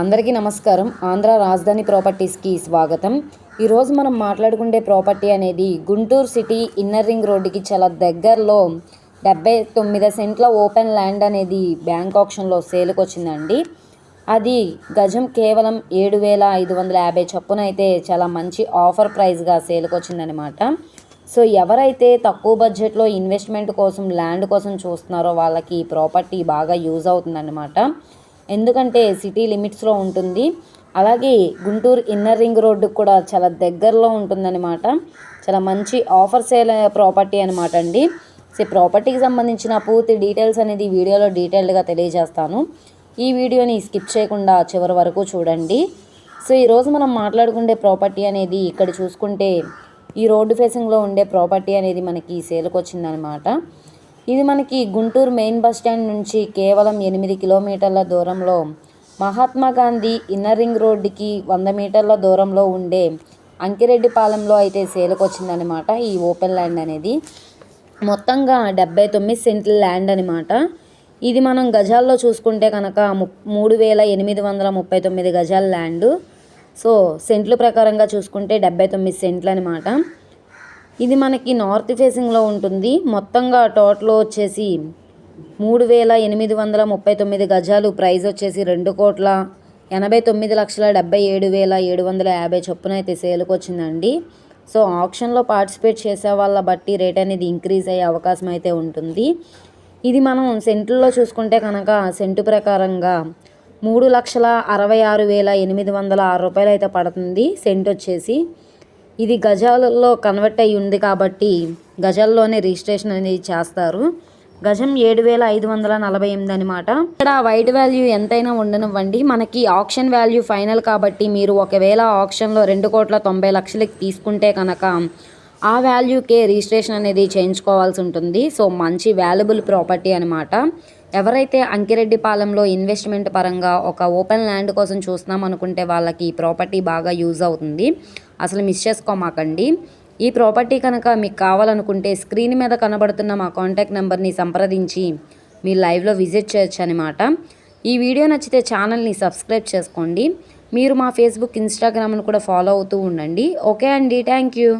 అందరికీ నమస్కారం. ఆంధ్ర రాజధాని ప్రాపర్టీస్కి స్వాగతం. ఈరోజు మనం మాట్లాడుకునే ప్రాపర్టీ అనేది గుంటూరు సిటీ ఇన్నర్ రింగ్ రోడ్డుకి చాలా దగ్గరలో డెబ్బై తొమ్మిది సెంట్ల ఓపెన్ ల్యాండ్ అనేది బ్యాంక్ ఆప్షన్లో సేల్కి వచ్చిందండి. అది గజం కేవలం ఏడు వేల ఐదు వందల యాభై చొప్పున అయితే చాలా మంచి ఆఫర్ ప్రైస్గా సేల్కి వచ్చిందనమాట సో ఎవరైతే తక్కువ బడ్జెట్లో ఇన్వెస్ట్మెంట్ కోసం ల్యాండ్ కోసం చూస్తున్నారో వాళ్ళకి ఈ ప్రాపర్టీ బాగా యూజ్ అవుతుందన్నమాట. ఎందుకంటే సిటీ లిమిట్స్లో ఉంటుంది. అలాగే గుంటూరు ఇన్నర్ రింగ్ రోడ్డుకు కూడా చాలా దగ్గరలో ఉంటుందన్నమాట. చాలా మంచి ఆఫర్ సేల్ ప్రాపర్టీ అనమాట అండి. సో ప్రాపర్టీకి సంబంధించిన పూర్తి డీటెయిల్స్ అనేది వీడియోలో డీటెయిల్డ్గా తెలియజేస్తాను. ఈ వీడియోని స్కిప్ చేయకుండా చివరి వరకు చూడండి. సో ఈరోజు మనం మాట్లాడుకునే ప్రాపర్టీ అనేది ఇక్కడ చూసుకుంటే ఈ రోడ్డు ఫేసింగ్లో ఉండే ప్రాపర్టీ అనేది మనకి సేల్కి వచ్చిందనమాట ఇది మనకి గుంటూరు మెయిన్ బస్ స్టాండ్ నుంచి కేవలం ఎనిమిది కిలోమీటర్ల దూరంలో మహాత్మా గాంధీ ఇన్నర్ రింగ్ రోడ్డుకి వంద మీటర్ల దూరంలో ఉండే అంకిరెడ్డిపాలెంలో అయితే సేల్కి వచ్చిందనమాట ఈ ఓపెన్ ల్యాండ్ అనేది. మొత్తంగా డెబ్బై తొమ్మిది సెంట్ల ల్యాండ్ అనమాట ఇది మనం గజాల్లో చూసుకుంటే కనుక ము మూడు వేల ఎనిమిది వందల ముప్పై తొమ్మిది గజాల ల్యాండ్. సో సెంట్ల ప్రకారంగా చూసుకుంటే డెబ్బై తొమ్మిది సెంట్లు అనమాట ఇది మనకి నార్త్ ఫేసింగ్లో ఉంటుంది. మొత్తంగా టోటల్ వచ్చేసి మూడు వేల ఎనిమిది వందల ముప్పై తొమ్మిది గజాలు. ప్రైజ్ వచ్చేసి రెండు కోట్ల ఎనభై తొమ్మిది లక్షల డెబ్బై ఏడు వేల ఏడు వందల యాభై చొప్పున అయితే సేల్కి వచ్చిందండి. సో ఆప్షన్లో పార్టిసిపేట్ చేసే వాళ్ళ బట్టి రేట్ అనేది ఇంక్రీజ్ అయ్యే అవకాశం అయితే ఉంటుంది. ఇది మనం సెంట్లలో చూసుకుంటే కనుక సెంటు ప్రకారంగా మూడు లక్షల అరవై ఆరు వేల ఎనిమిది వందల ఆరు రూపాయలు అయితే పడుతుంది. సెంట్ వచ్చేసి ఇది గజాలలో కన్వర్ట్ అయ్యి ఉంది కాబట్టి గజాల్లోనే రిజిస్ట్రేషన్ అనేది చేస్తారు. గజం ఏడు వేల ఐదు వందల నలభై ఎనిమిది అనమాట ఇక్కడ వైట్ వాల్యూ ఎంతైనా ఉండనివ్వండి. మనకి ఆప్షన్ వాల్యూ ఫైనల్ కాబట్టి మీరు ఒకవేళ ఆప్షన్లో రెండు కోట్ల తొంభై లక్షలకి తీసుకుంటే కనుక ఆ వాల్యూకే రిజిస్ట్రేషన్ అనేది చేయించుకోవాల్సి ఉంటుంది. సో మంచి వాల్యుబుల్ ప్రాపర్టీ అనమాట ఎవరైతే అంకిరెడ్డిపాలెంలో ఇన్వెస్ట్మెంట్ పరంగా ఒక ఓపెన్ ల్యాండ్ కోసం చూస్తున్నాం అనుకుంటే వాళ్ళకి ఈ ప్రాపర్టీ బాగా యూజ్ అవుతుంది. అసలు మిస్ చేసుకోమాకండి. ఈ ప్రాపర్టీ కనుక మీకు కావాలనుకుంటే స్క్రీన్ మీద కనబడుతున్న మా కాంటాక్ట్ నెంబర్ని సంప్రదించి మీరు లైవ్లో విజిట్ చేయొచ్చు అనమాట ఈ వీడియో నచ్చితే ఛానల్ని సబ్స్క్రైబ్ చేసుకోండి. మీరు మా ఫేస్బుక్ ఇన్స్టాగ్రామ్ను కూడా ఫాలో అవుతూ ఉండండి. ఓకే అండి థ్యాంక్ యూ